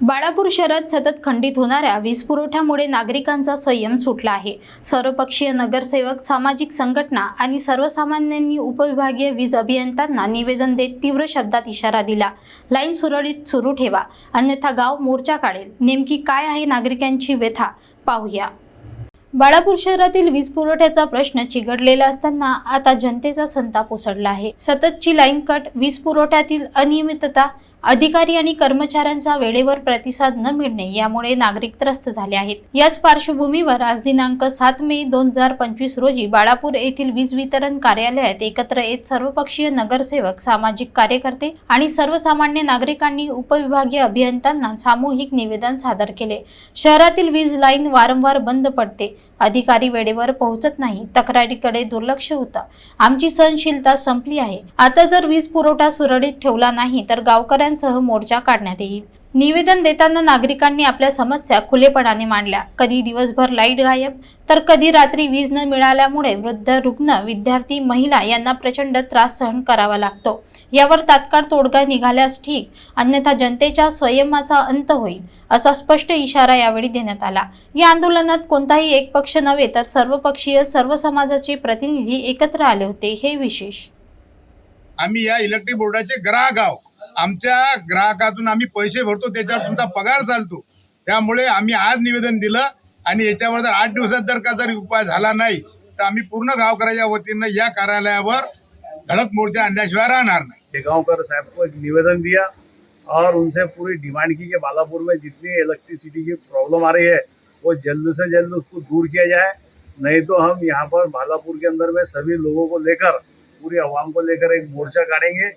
बाळापूर शहरात सतत खंडित होणाऱ्या वीज पुरवठ्यामुळे नागरिकांचा संयम सुटला आहे. सर्वपक्षीय नगरसेवक सामाजिक संघटना आणि सर्वसामान्यांनी उपविभागीय वीज अभियंत्यांना निवेदन देत तीव्र शब्दात इशारा दिला. लाईन सुरळीत सुरू ठेवा. अन्यथा गाव मोर्चा काढेल. नेमकी काय आहे नागरिकांची व्यथा? पाहूया. बाळापूर शहरातील वीज पुरवठ्याचा प्रश्न चिघडलेला असताना आता जनतेचा संताप उसळला आहे. सततची लाईन कट वीज पुरवठ्यातील अनियमितता अधिकारी आणि कर्मचाऱ्यांचा वेळेवर प्रतिसाद न मिळणे यामुळे नागरिक त्रस्त झाले आहेत. याच पार्श्वभूमीवर आज दिनांक सात मे दोन हजार पंचवीस रोजी बाळापूर येथील वीज वितरण कार्यालयात एकत्र येत सर्वपक्षीय नगरसेवक सामाजिक कार्यकर्ते आणि सर्वसामान्य नागरिकांनी उपविभागीय अभियंत्यांना सामूहिक निवेदन सादर केले. शहरातील वीज लाईन वारंवार बंद पडते. अधिकारी वेळेवर पोहोचत नाही. तक्रारीकडे दुर्लक्ष होतं. आमची सहनशीलता संपली आहे. आता जर वीज पुरवठा सुरळीत ठेवला नाही तर गावकऱ्यांसह मोर्चा काढण्यात येईल. निवेदन देताना नागरिकांनी आपल्या समस्या खुलेपणाने मांडल्या. कधी दिवसभर लाइट गायब तर कधी रात्री वीज न मिळाल्यामुळे वृद्ध रुग्ण विद्यार्थी महिला यांना प्रचंड त्रास सहन करावा लागतो. यावर तात्काळ तोडगा निघाल्यास ठीक अन्यथा जनतेच्या संयमाचा अंत होईल असा स्पष्ट इशारा यावेळी देण्यात आला. या आंदोलनात कोणताही एक पक्ष नव्हे तर सर्वपक्षीय सर्व समाजाचे प्रतिनिधी एकत्र आले होते. हे विशेष. आम्ही या इलेक्ट्रिक बोर्डाचे ग्राहक आहोत. आमच्या ग्राहकातून आम्ही पैसे भरतो त्याच्यावर तुमचा पगार चालतो. त्यामुळे आम्ही आज निवेदन दिलं आणि याच्यावर जर आठ दिवसात जर का जर उपाय झाला नाही तर आम्ही पूर्ण गावकऱ्याच्या वतीनं या कार्यालयावर धडक मोर्चा आणल्याशिवाय राहणार नाही. शेगांवकर साहब को एक निवेदन दिया और उनसे पूरी डिमांड की कि बालापुर में जितनी इलेक्ट्रिसिटी की प्रॉब्लम आ रही है वो जल्द से जल्द उसको दूर किया जाए। नहीं तो हम यहाँ पर बालापुर के अंदर में सभी लोगों को लेकर पूरी आवाम को लेकर एक मोर्चा काटेंगे।